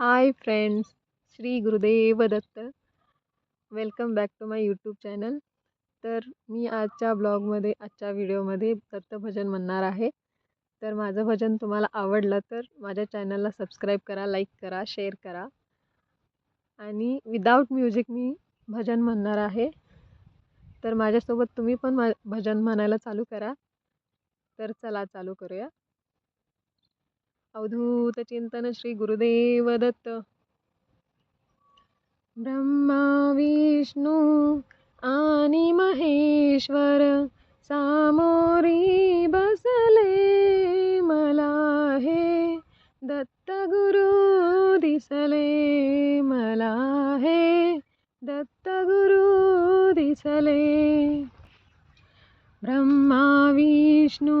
Hi friends Shri Gurudev Datta welcome back to my YouTube channel तर मी आजच्या ब्लॉगमध्ये आजच्या व्हिडिओमध्ये दत्त भजन म्हणणार आहे. तर माझं भजन तुम्हाला आवडलं तर माझ्या चॅनलला सबस्क्राईब करा लाईक करा शेअर करा. आणि विदाऊट म्युझिक मी भजन म्हणणार आहे. तर माझ्यासोबत तुम्ही पण मा भजन म्हणायला चालू करा. तर चला चालू करूया. अवधूतचिन्तनश्रीगुरुदेवदत् ब्रह्माविष्णु आनि महेश्वर सामोरी बसले मला हे दत्तगुरुदिसले मलाहे ब्रह्मा विष्णु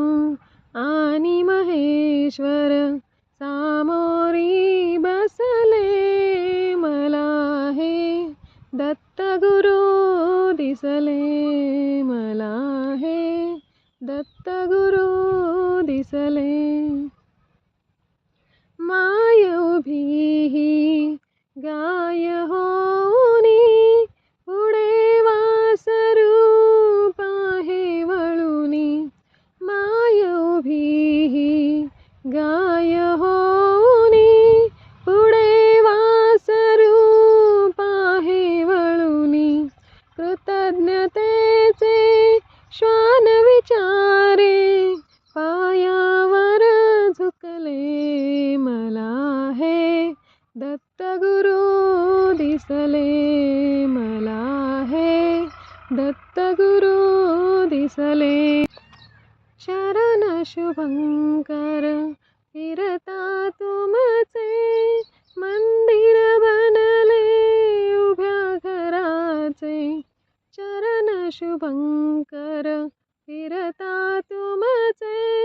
महेश्वर सामोरी बसले मला हे दत्त गुरु दिसले मला हे दत्त गुरु दिसले। माय उभी गाय गाय होनी पुढे वासरू पाहे वळूनी. कृतज्ञतेचे श्वान विचारे पायावर झुकले मला हे. दत्त गुरु दिसले मला हे. दत्त गुरु दिसले. शरण शुभंकर फिरता तुमचे मंदिर बनले उभ्या घराचे. चरण शुभंकर फिरता तुमचे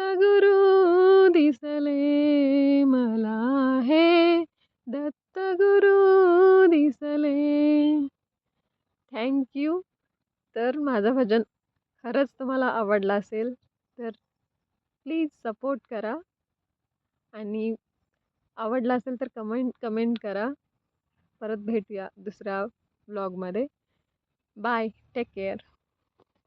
दत्त गुरु दिसले मला हे. दत्त गुरु दिसले. थँक्यू तर माझं भजन खरंच तुम्हाला आवडलं असेल तर प्लीज सपोर्ट करा. आणि आवडलं असेल तर कमेंट कमेंट करा. परत भेटूया दुसऱ्या ब्लॉगमध्ये बाय टेक केअर